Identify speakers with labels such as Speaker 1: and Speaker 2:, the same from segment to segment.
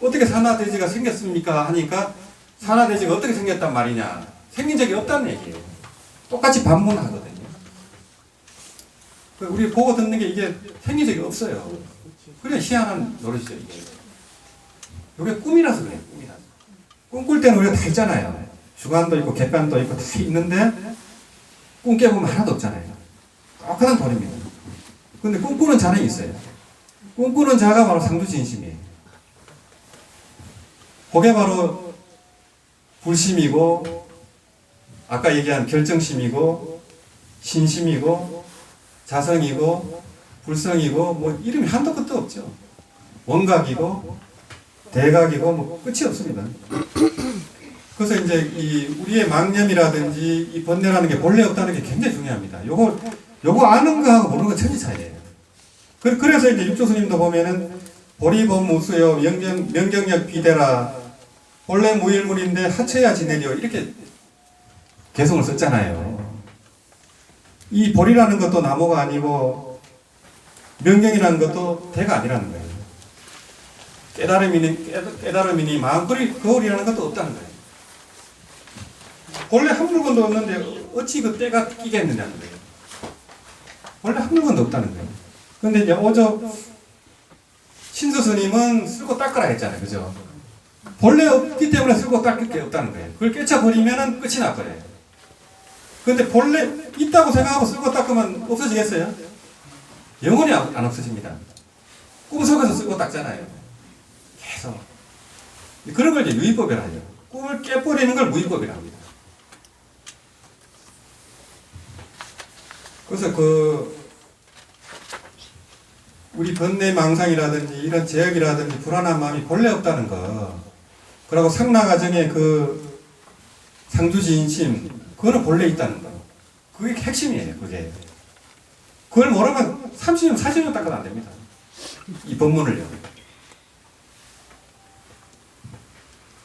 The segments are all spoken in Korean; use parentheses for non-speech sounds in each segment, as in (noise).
Speaker 1: 어떻게 산화돼지가 생겼습니까? 하니까 산화돼지가 어떻게 생겼단 말이냐? 생긴 적이 없다는 얘기예요. 똑같이 반문하거든요. 그 우리 보고 듣는 게 이게 생긴 적이 없어요. 그래 희한한 노릇이죠 이게. 이게 꿈이라서 그래요. 꿈이라서. 꿈꿀 때는 우리가 다 있잖아요. 주관도 있고 객관도 있고 다 있는데 꿈 깨보면 하나도 없잖아요. 똑같은 돌입니다. 근데 꿈꾸는 자는 있어요. 꿈꾸는 자가 바로 상주진심이에요. 그게 바로 불심이고 아까 얘기한 결정심이고 신심이고 자성이고 불성이고 뭐 이름이 한도 끝도 없죠. 원각이고 대각이고 뭐 끝이 없습니다. 그래서 이제 이 우리의 망념이라든지 이 번뇌라는 게 본래 없다는 게 굉장히 중요합니다. 요거 요거 아는 거하고 모르는 거 천지 차이예요. 그- 그래서 이제 육조 스님도 보면은 보리범무수여 명경 명경력 비대라 본래 무일물인데 하쳐야 지내려 이렇게 개성을 썼잖아요. 이 보리라는 것도 나무가 아니고 명경이라는 것도 대가 아니라는 거예요. 깨달음이니 깨- 깨달음이니 마음거리 거울이라는 것도 없다는 거예요. 본래 한 물건도 없는데 어찌 그 때가 끼겠느냐는 거예요. 원래 한 물건도 없다는 거예요. 근데 이제 어저 신수 스님은 쓸고 닦으라 했잖아요. 그죠? 본래 없기 때문에 쓸고 닦을 게 없다는 거예요. 그걸 깨쳐버리면은 끝이 나버려요. 근데 본래 있다고 생각하고 쓸고 닦으면 없어지겠어요? 영원히 안안 없어집니다. 꿈속에서 쓸고 닦잖아요. 계속. 그런 걸 이제 유의법이라 하죠. 꿈을 깨버리는 걸 무의법이라 합니다. 그래서 그 우리 번뇌 망상이라든지 이런 제약이라든지 불안한 마음이 본래 없다는 거. 그리고 상나 과정에 그 상주 지인심 그거는 본래 있다는 거. 그게 핵심이에요. 그게. 그걸 모르면 30년, 40년 닦아도 안 됩니다. 이 법문을요.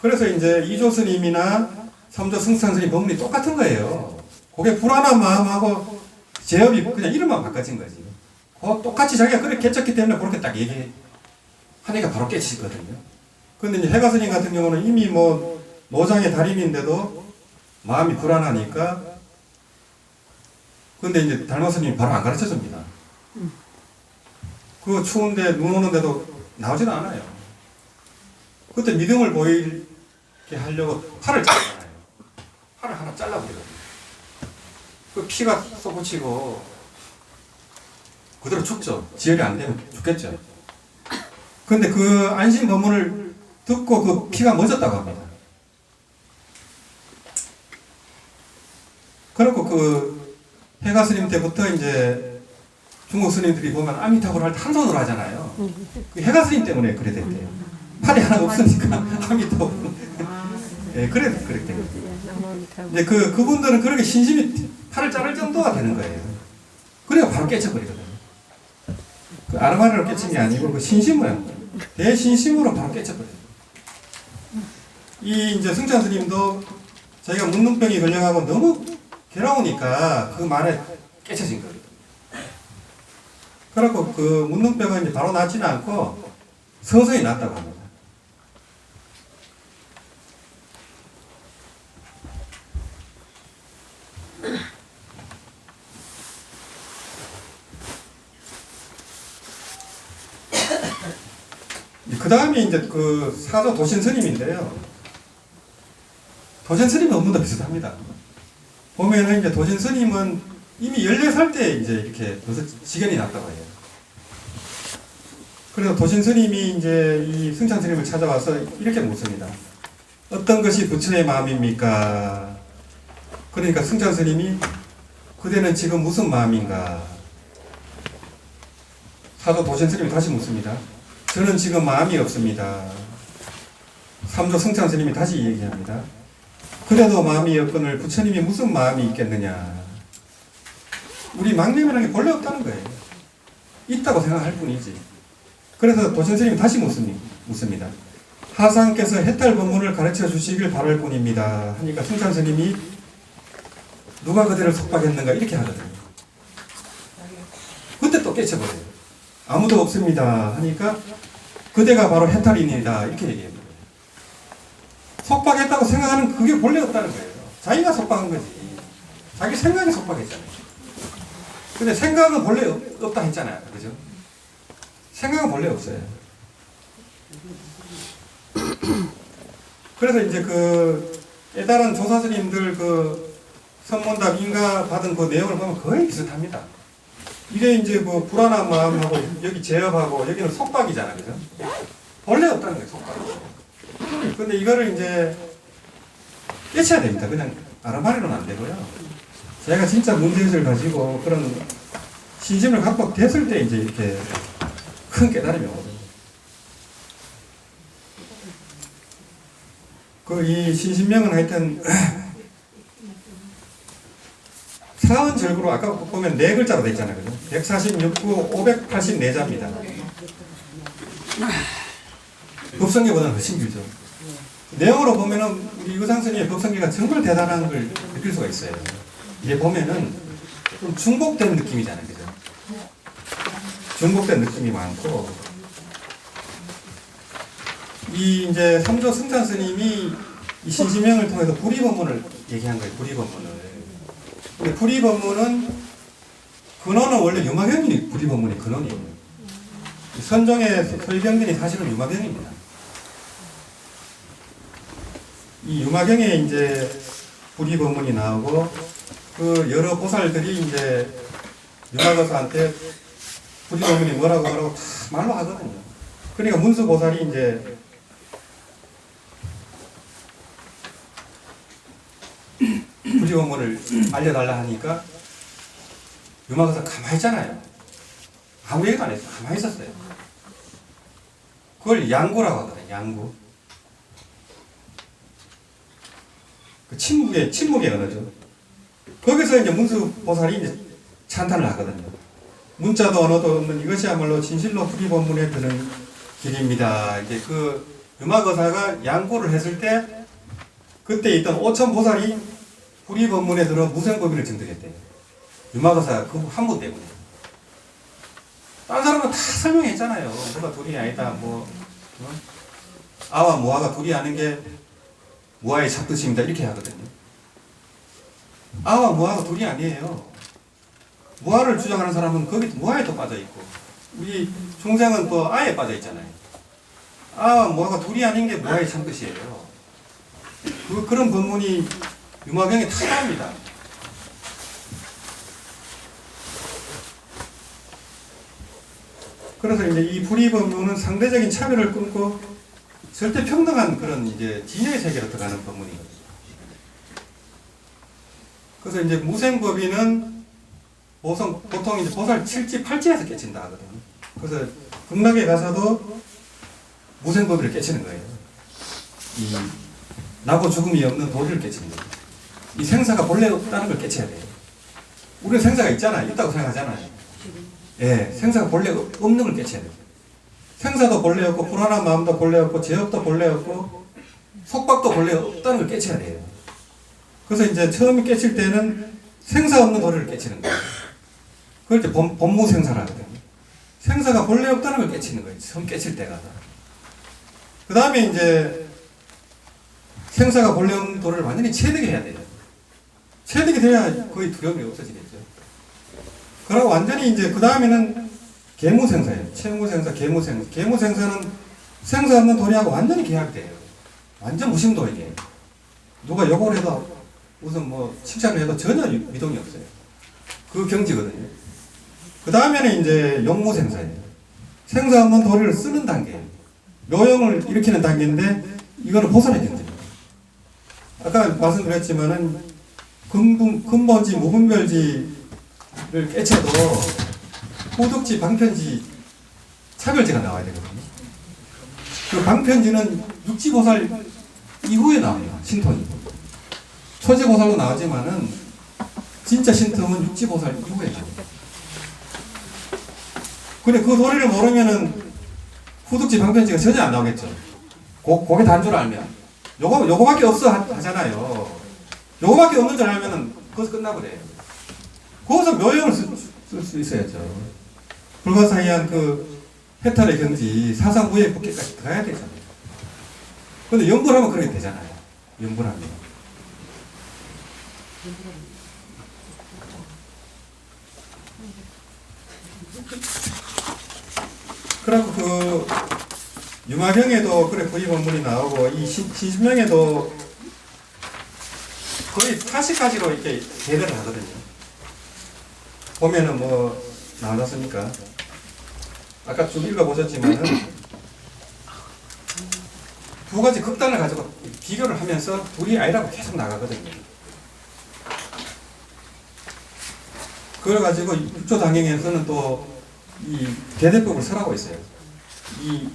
Speaker 1: 그래서 이제 이조 스님이나 삼조 승상 스님 법문이 똑같은 거예요. 그게 불안한 마음하고 제업이 그냥 이름만 바꿔진 거지. 그 똑같이 자기가 그렇게 깨쳤기 때문에 그렇게 딱 얘기하니까 바로 깨치거든요. 근데 이제 해가 스님 같은 경우는 이미 뭐 노장의 달인인데도 마음이 불안하니까 근데 이제 달마 스님이 바로 안 가르쳐 줍니다. 그 추운데 눈 오는데도 나오지는 않아요. 그때 믿음을 보이게 하려고 팔을 잘라요. 팔을 하나 잘라버리거든요. 그 피가 쏟아지고 그대로 죽죠. 지혈이 안 되면 죽겠죠. 근데 그 안심 법문을 듣고 그 피가 멎었다고 합니다. 그리고 그 해가 스님 때부터 이제 중국 스님들이 보면 아미타불 할때 한 손으로 하잖아요. 그 해가 스님 때문에 그래 됐대요. 팔이 하나 없으니까 아미타불. 예, 그래 그랬대요. 이제 그 그분들은 그렇게 신심이 팔을 자를 정도가 되는 거예요. 그래야 바로 깨쳐버리거든요. 그 아르마르로 깨친 게 아니고 그 신심을 대신심으로 바로 깨쳐버려요. 이 이제 승찬 스님도 자기가 문둥병이 걸려가고 너무 괴로우니까 그 말에 깨쳐진 거예요. 그래갖고 그 문둥병은 이제 바로 낫지는 않고 서서히 낫다고 합니다. 그 다음에 이제 그 사조 도신 스님인데요. 도신 스님은 업무도 비슷합니다. 보면은 이제 도신 스님은 이미 14살 때 이제 이렇게 지견이 났다고 해요. 그래서 도신 스님이 이제 이 승찬 스님을 찾아와서 이렇게 묻습니다. 어떤 것이 부처의 마음입니까? 그러니까 승찬 스님이 그대는 지금 무슨 마음인가? 사도 도신 스님이 다시 묻습니다. 저는 지금 마음이 없습니다. 삼조 승찬 스님이 다시 얘기합니다. 그래도 마음이 없거늘 부처님이 무슨 마음이 있겠느냐. 우리 망념이라는 게 본래 없다는 거예요. 있다고 생각할 뿐이지. 그래서 도신 스님이 다시 묻습니다. 하상께서 해탈 법문을 가르쳐 주시길 바랄 뿐입니다. 하니까 승찬 스님이 누가 그대를 속박했는가 이렇게 하거든요. 그때 또 깨쳐버려요. 아무도 없습니다. 하니까 그대가 바로 해탈인이다 이렇게 얘기합니 다. 속박했다고 생각하는 그게 본래 없다는 거예요. 자기가 속박한 거지. 자기 생각이 속박했잖아요. 근데 생각은 본래 없, 없다 했잖아요. 그죠? 생각은 본래 없어요. 그래서 이제 그 깨달은 조사 스님들 그 선문답 인가 받은 그 내용을 보면 거의 비슷합니다. 이게 이제 뭐 불안한 마음하고 여기 제협하고 여기는 속박이잖아요. 그죠? 본래 없다는 거예요, 속박. 근데 이거를 이제 깨쳐야 됩니다. 그냥 아람하리로는 안 되고요. 제가 진짜 문제의식을 가지고 그런 신심을 갖고 됐을 때 이제 이렇게 큰 깨달음이 오거든요. 그이 신신명은 하여튼 (clears throat) 사원 절구로 아까 보면 네 글자로 돼 있잖아요. 그죠? 146구 584자입니다. 법성계보다는 훨씬 길죠. 내용으로 보면은 우리 유상스님의 법성계가 정말 대단한 걸 느낄 수가 있어요. 이게 보면은 좀 중복된 느낌이잖아요. 그죠? 중복된 느낌이 많고 이 이제 삼조 승찬 스님이 이 신시명을 통해서 불이법문을 얘기한 거예요. 불이법문을. 근데 불이법문은 근원은 원래 유마경이 불이법문의 근원이에요. 이 선종의 소유경전이 사실은 유마경입니다. 이 유마경에 이제 불이법문이 나오고 그 여러 보살들이 이제 유마거사한테 불이법문이 뭐라고 뭐라고 다 말로 하거든요. 그러니까 문수 보살이 이제 불이법문을 알려달라 하니까 유마거사 가만히 있잖아요. 아무 얘기도 안 했어요. 가만히 있었어요. 그걸 양구라고 하거든요. 양구. 그 침묵의 침묵의 언어죠. 거기서 이제 문수 보살이 이제 찬탄을 하거든요. 문자도 언어도 없는 이것이야말로 진실로 불이 법문에 드는 길입니다. 이제 그 유마거사가 양구를 했을 때 그때 있던 오천 보살이 불이 법문에 들어 무생법인을 증득했대요. 유마거사 그한분 때문에. 다른 사람은 다 설명했잖아요. 뭐가 둘이 아니다. 뭐 어? 아와 무아가 둘이 아는 게 무아의 잡뜻입니다. 이렇게 하거든요. 아와 무아가 둘이 아니에요. 무아를 주장하는 사람은 거기 무아에 또 빠져 있고 우리 중생은 또 아에 빠져 있잖아요. 아와 무아가 둘이 아닌 게 무아의 참뜻이에요. 그, 그런 법문이 유마경에 다 나옵니다. 그래서 이제 이 불이법문은 상대적인 차별을 끊고 절대 평등한 그런 이제 진여의 세계로 들어가는 법문이거든요. 그래서 이제 무생법인은 보통, 보통 이제 보살 7지 8지에서 깨친다 하거든요. 그래서 극락에 가서도 무생법인을 깨치는 거예요. 이 나고 죽음이 없는 도리를 깨치는 거예요. 이 생사가 본래 없다는 걸 깨쳐야 돼요. 우리는 생사가 있잖아요. 있다고 생각하잖아요. 예, 생사가 본래 없- 없는 걸 깨쳐야 돼요. 생사도 본래 없고 불안한 마음도 본래 없고 죄업도 본래 없고 속박도 본래 없다는 걸 깨쳐야 돼요. 그래서 이제 처음에 깨칠 때는 생사 없는 도리를 깨치는 거예요. 그럴 때 법, 법무생사라거든요. 생사가 본래 없다는 걸 깨치는 거예요. 처음 깨칠 때가. 그 다음에 이제 생사가 본래 없는 도리를 완전히 체득해야 돼요. 체득이 돼야 거의 두려움이 없어지겠죠. 그러고 완전히 이제 그 다음에는 계무생사예요. 채무생사, 계무생사. 계무생사는 생사 없는 도리하고 완전히 계약돼요. 완전 무심도이에요. 누가 욕을 해도 무슨 뭐 칭찬을 해도 전혀 유- 미동이 없어요. 그 경지거든요. 그 다음에는 이제 용무생사예요. 생사 없는 도리를 쓰는 단계예요. 묘용을 일으키는 단계인데 이거는 경지입니다. 아까 말씀드렸지만은 근본, 근본지 무분별지를 깨쳐도 호덕지 방편지 차별지가 나와야 되거든요. 그 방편지는 육지보살 이후에 나옵니다. 신통이. 초지보살도 나오지만은 진짜 신통은 육지보살 이후에 나옵니다. 근데 그 도리를 모르면은 후득지 방편지가 전혀 안 나오겠죠. 고, 그게 단줄 알면. 요거, 요거밖에 없어 하, 하잖아요. 요거밖에 없는 줄 알면은 거기서 끝나버려요. 거기서 묘용을 쓸 수 있어야죠. 불가사의한 그 해탈의 경지, 사상부의 복귀까지 들어야 되잖아요. 근데 연불하면 그렇게 되잖아요. 연불하면. 그리고 그 유마경에도 그래 부의 본문이 나오고 이 신- 신신명에도 거의 80가지로 이렇게 대대를 하거든요. 보면은 뭐 나왔습니까? 아까 쭉 읽어보셨지만은 두 가지 극단을 가지고 비교를 하면서 둘이 아니라고 계속 나가거든요. 그걸 가지고 육조 당행에서는 또 이 대대법을 설하고 있어요. 이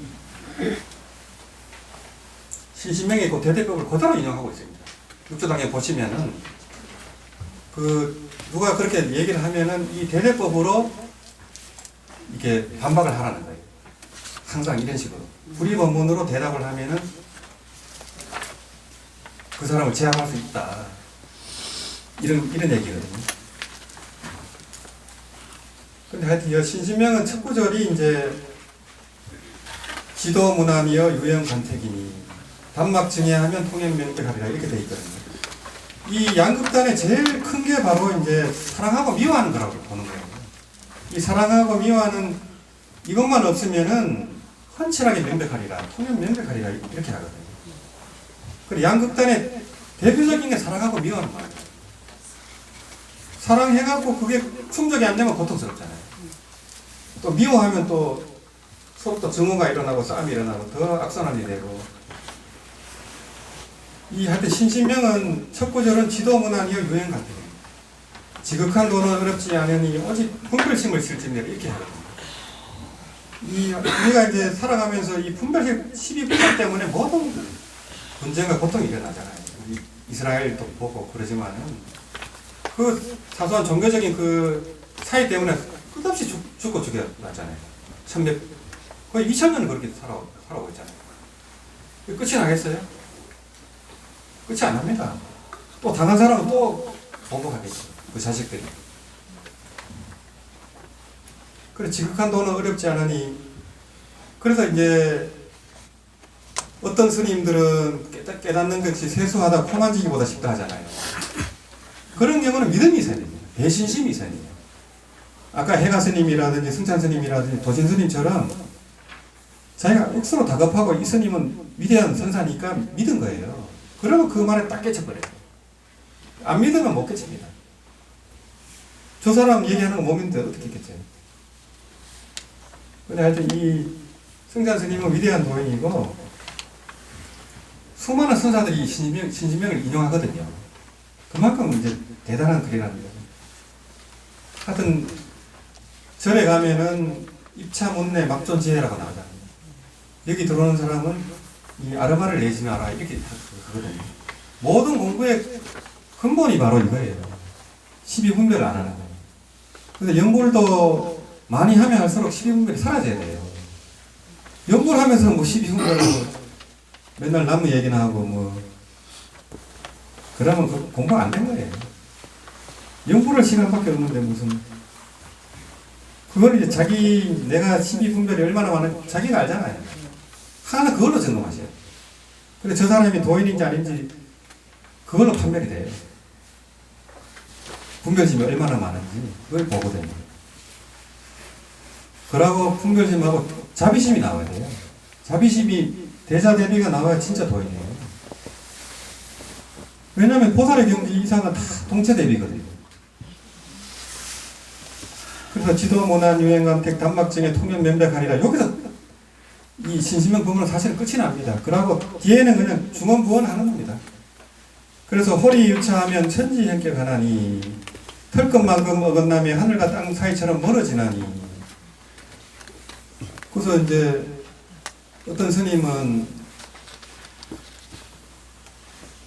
Speaker 1: 신신명의 그 대대법을 그대로 인용하고 있습니다. 육조 당행 보시면은 그 누가 그렇게 얘기를 하면은 이 대대법으로 이게 반박을 하라는 거예요. 항상 이런 식으로 불의 법문으로 대답을 하면은 그 사람을 제압할 수 있다. 이런 이런 얘기거든요. 근데 하여튼 이 신신명은 첫 구절이 이제 지도 문안이여 유형 간택이니 단막 증해하면 통행 명백하리라 이렇게 돼 있거든요. 이 양극단의 제일 큰 게 바로 이제 사랑하고 미워하는 거라고 보는 거예요. 이 사랑하고 미워하는 이것만 없으면은 헌칠하게 명백하리라, 통행 명백하리라 이렇게 하거든요. 그리고 양극단의 대표적인 게 사랑하고 미워하는 거예요. 사랑해갖고 그게 충족이 안 되면 고통스럽잖아요. 또 미워하면 또또 증오가 일어나고 싸움이 일어나고 더 악순환이 되고 이 하여튼 신신명은 첫 구절은 지도문안이여 유행 같아요. 지극한 도는 어렵지 않으니 오직 분별심을 실증내라 이렇게 하거든요. 이 우리가 이제 살아가면서 이 분별심 12분별 때문에 모든 분쟁과 고통이 일어나잖아요. 이스라엘도 보고 그러지만은 그 사소한 종교적인 그 사이 때문에 끝없이 죽, 죽고 죽여놨잖아요. 천백 거의 2천 년을 그렇게 살아 살아오고 있잖아요. 끝이 나겠어요? 끝이 안 납니다. 또 당한 사람은 또 보복하겠죠. 그 자식들이. 그래 지극한 도는 어렵지 않으니 그래서 이제 어떤 스님들은 깨닫, 깨닫는 것이 세수하다 코 만지기보다 쉽다 하잖아요. 그런 경우는 믿음이 있어야 됩니다. 배신심이 있어야 돼요. 아까 해가 스님이라든지 승찬 스님이라든지 도진 스님처럼 자기가 억수로 다급하고 이 스님은 위대한 선사니까 믿은 거예요. 그러면 그 말에 딱 깨쳐버려요. 안 믿으면 못 깨칩니다. 저 사람 얘기하는 거못 믿는데 어떻게 깨쳐요? 근데 하여튼 이 승찬 스님은 위대한 도인이고 수많은 선사들이 신지명, 신지명을 인용하거든요. 그만큼 이제 대단한 글이라는 거죠. 하여튼 절에 가면은 입차 못내 막존지혜라고 나오잖아요. 여기 들어오는 사람은 이 아르마를 내지 마라 이렇게 하거든요. 모든 공부의 근본이 바로 이거예요. 12분별을 안 하는 거예요. 근데 연골도 많이 하면 할수록 12분별이 사라져야 돼요. 연골하면서 뭐 12분별로 맨날 나무 얘기나 하고 뭐 그러면 그 공부 안된 거예요. 연구를 시간밖에 없는데 무슨 그걸 이제 자기 내가 12분별이 얼마나 많은 자기가 알잖아요. 하나 그걸로 점검하셔요. 근데 저 사람이 도인인지 아닌지 그걸로 판별이 돼요. 분별심이 얼마나 많은지 그걸 보거든요. 그러고 분별심하고 자비심이 나와야 돼요. 자비심이 대자 대비가 나와야 진짜 도인이에요. 왜냐하면 보살의 경지 이상은 다 동체 대비거든요. 그래서 지도 모난 유행감택 단막증에 통면 면백하리라 여기서 이 신심명 부분은 사실은 끝이 납니다. 그러고 뒤에는 그냥 중언부언 하는 겁니다. 그래서 호리 유차하면 천지 현격 하나니 털끝만큼 어긋나며 하늘과 땅 사이처럼 멀어지나니 그래서 이제 어떤 스님은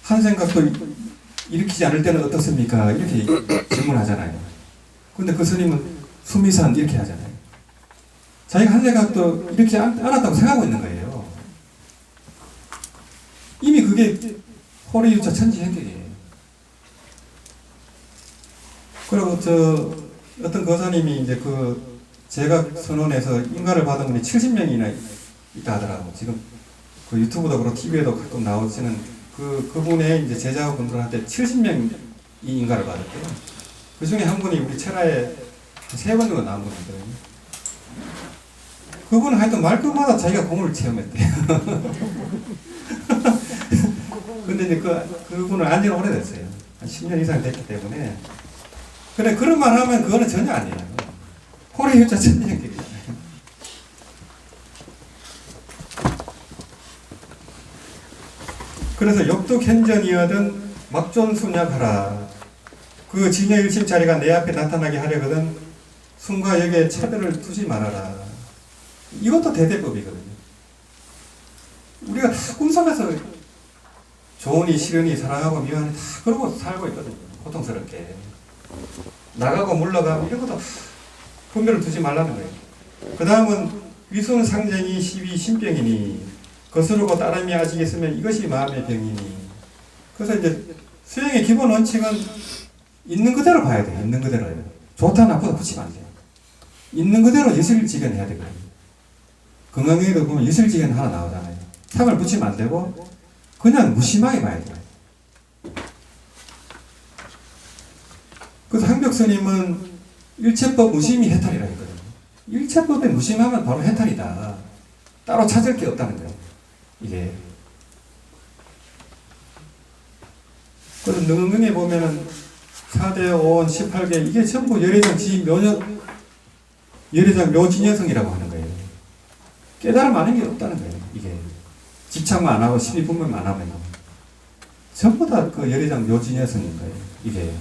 Speaker 1: 한 생각도 일으키지 않을 때는 어떻습니까? 이렇게 질문하잖아요. 근데 그 스님은 수미산 이렇게 하잖아요. 자기가 한 생각도 안, 않았다고 생각하고 있는 거예요. 이미 그게 호리유차 천지행격이에요. 그리고 저 어떤 거사님이 이제 그 제가 선언해서 인가를 받은 분이 70명이나 있다 하더라고. 지금 그 유튜브도 그렇고 TV에도 가끔 나오시는 그 그분의 이제 제자분들한테 70명이 인가를 받았대요. 그 중에 한 분이 우리 철화에 세 번 정도 나온 분이거든요. 그분은 하여튼 말끝마다 자기가 공을 체험했대요. (laughs) 근데 이제 그, 그분은 안지 오래됐어요. 한 10년 이상 됐기 때문에. 그래, 그런 말 하면 그거는 전혀 아니에요. 호래 유자 천년길이잖아요. 그래서 역독현전이어든 막존순약하라. 그 진여 일심 자리가 내 앞에 나타나게 하려거든 순과 역에 차별을 두지 말아라. 이것도 대대법이거든요. 우리가 다 꿈속에서 좋으니 싫으니 사랑하고 미워하니 다 그러고 살고 있거든요. 고통스럽게. 나가고 물러가고 이런 것도 분별을 두지 말라는 거예요. 그 다음은 위선 상쟁이 시비 신병이니 거스르고 따름이 아직 있으면 이것이 마음의 병이니 그래서 이제 수행의 기본 원칙은 있는 그대로 봐야 돼요. 있는 그대로요. 좋다 나쁘다 붙이면 안 돼요. 있는 그대로 예술지견 해야 되거든요. 건강에도 보면 예술지견 하나 나오잖아요. 상을 붙이면 안 되고 그냥 무심하게 봐야 돼요. 그래서 한벽 스님은 일체법 무심이 해탈이라 했거든요. 일체법에 무심하면 바로 해탈이다. 따로 찾을 게 없다는 거예요. 이게. 그래서 능능에 보면은 4대 5원 18개 이게 전부 열애장 지 묘년 열애장 묘진여성이라고 하는 거예요. 깨달음 아는 게 없다는 거예요. 이게 집착만 안 하고 심리 분별만 안 하면 전부 다 그 열애장 묘진여성인 거예요. 이게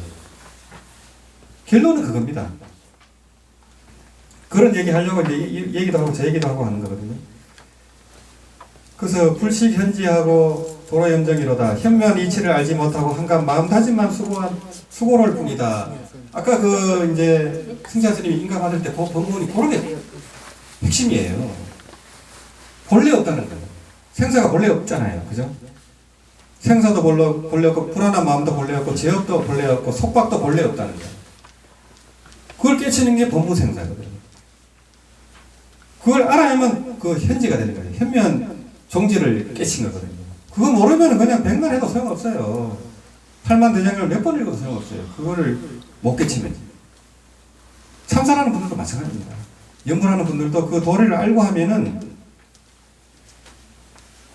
Speaker 1: 결론은 그겁니다. 그런 얘기 하려고 이제 이- 얘기도 하고 제 얘기도 하고 하는 거거든요. 그래서 불식 현지하고 도로 염정이로다 현면 이치를 알지 못하고 한간 마음다짐만 수고한 수고를 뿐이다. 아까 그 이제 승자 스님이 인가 받을 때 그 본문이 그런 게 핵심이에요. 본래 없다는 거예요. 생사가 본래 없잖아요. 그죠? 생사도 본래 없고 불안한 마음도 본래 없고 죄업도 본래 없고 속박도 본래 없다는 거예요. 그걸 깨치는 게 법무생사거든요. 그걸 알아야만 그 현지가 되는 거예요. 현면 종지를 깨친 거거든요. 그거 모르면 그냥 백날 해도 소용없어요. 팔만 대장을 몇 번 읽어도 소용없어요. 그거를 못 깨치면. 참선하는 분들도 마찬가지입니다. 연구하는 분들도 그 도리를 알고 하면은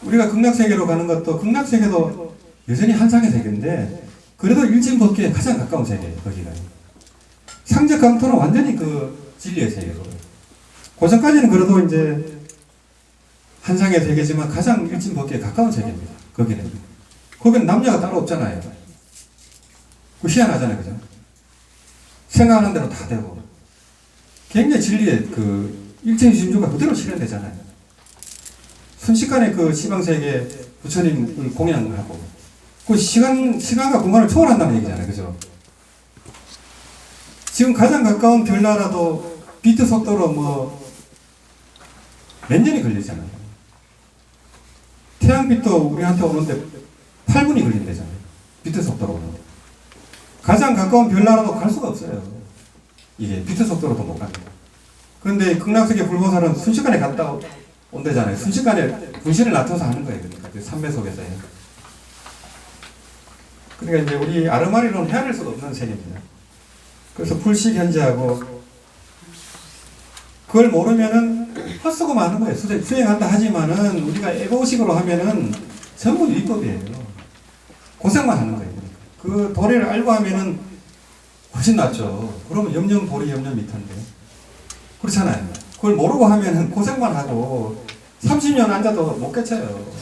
Speaker 1: 우리가 극락세계로 가는 것도 극락세계도 여전히 한상의 세계인데 그래도 일진법계에 가장 가까운 세계예요. 거기가. 상적 강토는 완전히 그 진리의 세계고 그 전까지는 그래도 이제 한상의 세계지만 가장 일진 법계에 가까운 세계입니다. 거기는. 거기는 남녀가 따로 없잖아요. 그 희한하잖아요. 그죠? 생각하는 대로 다 되고. 굉장히 진리의 그 일체신주가 그대로 실현되잖아요. 순식간에 그 시방세계 부처님을 공양하고 그 시간, 시간과 공간을 초월한다는 얘기잖아요. 그죠? 지금 가장 가까운 별나라도 비트 속도로 뭐 몇 년이 걸리잖아요. 태양빛도 우리한테 오는데 8분이 걸린대잖아요. 비트 속도로 오는데. 가장 가까운 별나라도 갈 수가 없어요. 이게 비트 속도로도 못 갑니다. 그런데 극락세계 불보살은 순식간에 갔다 온대잖아요. 순식간에 분신을 나타나서 하는 거예요. 그러니까 그 삼매 속에서 요. 그러니까 이제 우리 아르마리로는 헤아릴 수가 없는 세계입니다. 그래서 불식 현지하고 그걸 모르면은 헛수고 많은 거예요. 수행, 수행한다 하지만은 우리가 에고식으로 하면은 전부 위법이에요. 고생만 하는 거예요. 그 도리를 알고 하면은 훨씬 낫죠. 그러면 염려 보리 염려 밑인데 그렇잖아요. 그걸 모르고 하면은 고생만 하고 30년 앉아도 못 깨쳐요.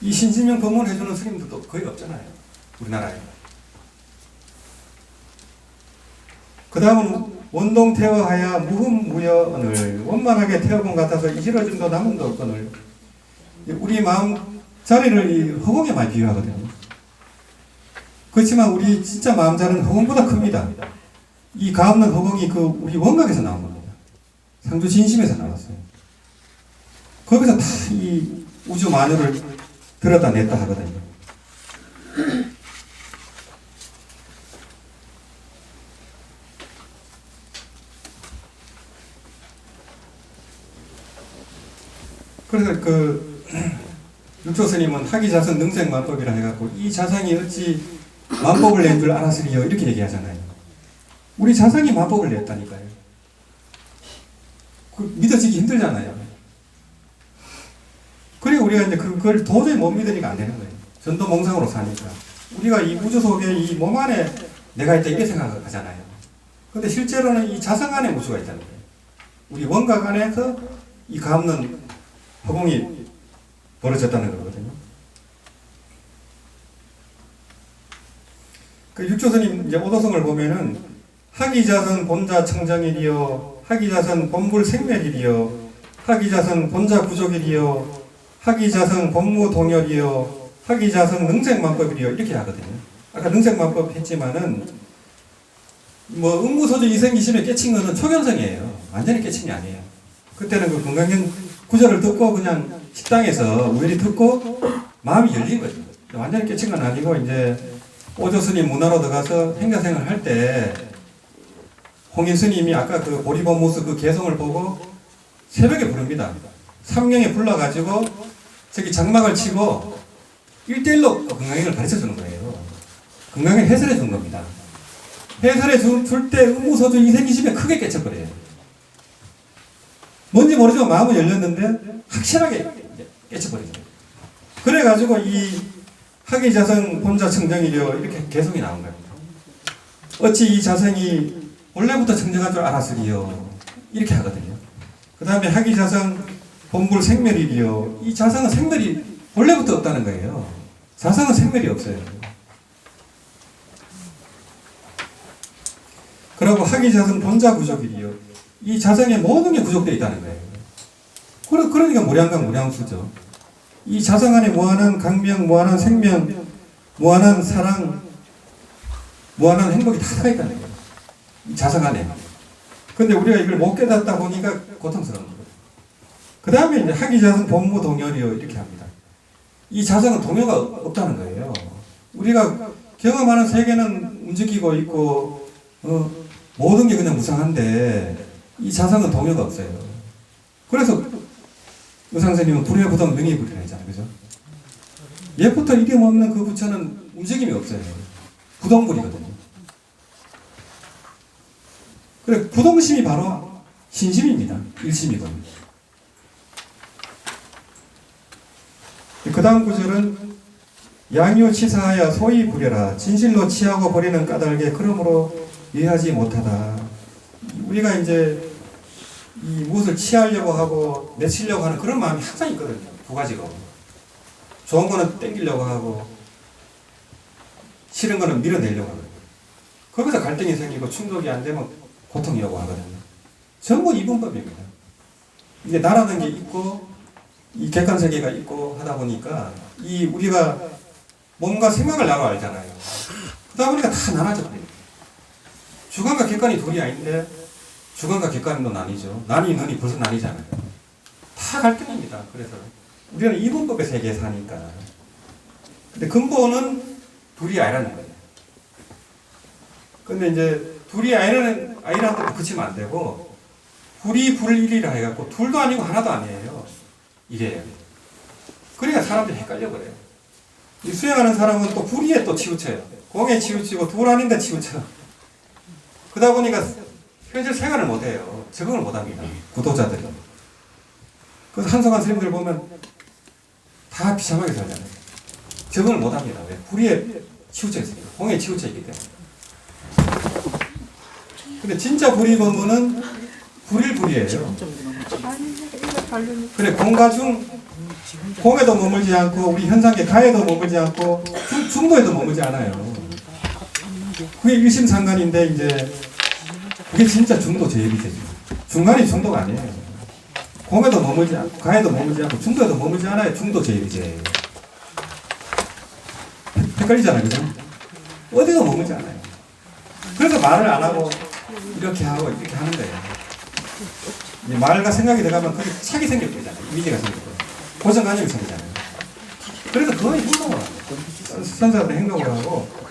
Speaker 1: 이 신진명 법문 해주는 스님들도 거의 없잖아요. 우리나라에. 그 다음은 원동 태어하야 무흠무여언을 원만하게 태어본 같아서 이실어짐도 남음도 없거늘 우리 마음 자리를 이 허공에 많이 비유하거든요. 그렇지만 우리 진짜 마음 자리는 허공보다 큽니다. 이 가없는 허공이 그 우리 원각에서 나온 겁니다. 상주 진심에서 나왔어요. 거기서 다 이 우주 만유를 들었다 냈다 하거든요. 그래서 그 (clears throat) 육조 스님은 학이 자선 능생 만법이라 해갖고 이 자상이 어찌 만법을 낸 줄 알았으리요 이렇게 얘기하잖아요. 우리 자상이 만법을 냈다니까요. 그 믿어지기 힘들잖아요. 그리고 우리가 이제 그걸 도저히 못 믿으니까 안 되는 거예요. 전도 몽상으로 사니까. 우리가 이 우주 속에 이 몸 안에 내가 있다 이렇게 생각하잖아요. 근데 실제로는 이 자성 안에 우주가 있다는 거예요. 우리 원각 안에서 이 감는 허공이 벌어졌다는 거거든요. 그 육조스님 이제 오도성을 보면은 학이자선 본자 청정일이요 학이자선 본불 생멸일이요 학이자선 본자 구족일이요 학이자선 본무 동열이요 학이자선 능생만법이요 이렇게 하거든요. 아까 능생만법 했지만은 뭐 응무소주 이생기심에 깨친 거는 초견성이에요. 완전히 깨친 게 아니에요. 그때는 그 건강경 구절을 듣고 그냥 식당에서 우연히 듣고 마음이 열린 거죠. 완전히 깨친 건 아니고 이제 오조 스님 문화로 들어가서 행자생활 할때 홍인 스님이 아까 그 보리범무스 그 개성을 보고 새벽에 부릅니다. 삼경에 불러가지고 저기 장막을 치고 1대1로 건강행을 가르쳐 주는 거예요. 건강행 해설해 준 겁니다. 해설해 줄 때 의무소주 이생기심에 크게 깨쳐버려요. 뭔지 모르지만 마음은 열렸는데 확실하게 깨쳐버리죠. 그래가지고 이 학위자성 본자 청정이려 이렇게 개성이 나온 겁니다. 어찌 이 자성이 원래부터 청정한 줄 알았으리요. 이렇게 하거든요. 그 다음에 학위자성 본불 생멸이리요. 이 자성은 생멸이 원래부터 없다는 거예요. 자성은 생멸이 없어요. 그리고 학위자성 본자 구족이리요. 이 자성의 모든 게 구족되어 있다는 거예요. 그러- 그러니까 무량강 무량수죠. 이 자성 안에 무한한 강명, 무한한 생명, 무한한 사랑, 무한한 행복이 다 들어 있다는 거예요. 이 자성 안에. 근데 우리가 이걸 못 깨닫다 보니까 고통스러운 거예요. 그 다음에 이제 학위자성 본무 동열이요 이렇게 합니다. 이 자성은 동요가 없다는 거예요. 우리가 경험하는 세계는 움직이고 있고 어, 모든 게 그냥 무상한데 이 자성은 동요가 없어요. 그래서 의상선님은 불에 부담 능이 불이라 했잖아요. 그죠? 예부터 이름 없는 그 부처는 움직임이 없어요. 부동불이거든요. 그래, 부동심이 바로 신심입니다. 일심이거든요. 그 다음 구절은 양요 치사하여 소위 부려라 진실로 취하고 버리는 까닭에 그러므로 이해하지 못하다. 우리가 이제 이 무엇을 취하려고 하고 내치려고 하는 그런 마음이 항상 있거든요. 두 가지로. 좋은 거는 땡기려고 하고 싫은 거는 밀어내려고 하거든요. 거기서 갈등이 생기고 충돌이 안 되면 고통이 오고 하거든요. 전부 이분법입니다. 이게 나라는 게 있고 이 객관 세계가 있고 하다 보니까 이 우리가 뭔가 생각을 나로 알잖아요. 그러다 보니까 다 나눠져 버려요. 주관과 객관이 둘이 아닌데 주관과 객관도 나뉘죠. 나뉘 너니 벌써 나뉘잖아요. 다 갈등입니다. 그래서 우리는 이분법의 세계에 사니까. 근데 근본은 둘이 아니라는 거예요. 근데 이제 둘이 아니라는 것도 그치면 안 되고 불이 불일이라 해갖고 둘도 아니고 하나도 아니에요. 이게 그러니까 사람들이 헷갈려 버려요. 이 수행하는 사람은 또 불의에 또 치우쳐요. 공에 치우치고 둘 아닌데 치우쳐. 그러다 보니까 현실 생활을 못해요. 적응을 못합니다. 구도자들이. 그래서 한성한 스님들 보면 다 비참하게 살잖아요. 적응을 못합니다. 왜? 불의에 치우쳐 있으니까. 공에 치우쳐 있기 때문에. 근데 진짜 불의 법문은 불일불이에요. 그래 공가 중 공에도 머물지 않고 우리 현상계 가에도 머물지 않고 중, 중도에도 머물지 않아요. 그게 일심상관인데 이제 그게 진짜 중도 제일이죠. 중간이 중도가 아니에요. 공에도 머물지 않고 가에도 머물지 않고 중도에도 머물지 않아요. 중도 제일이지. 헷갈리잖아요, 그죠? 어디도 머물지 않아요. 그래서 말을 안 하고 이렇게 하고 이렇게 하는 거예요. 말과 생각이 들어가면 그게 착이 생길 거잖아요. 이미지가 생길 거예요. 고정관념이 생기잖아요. 그래서 거의 행동을 하고, 선사들 행동을 하고,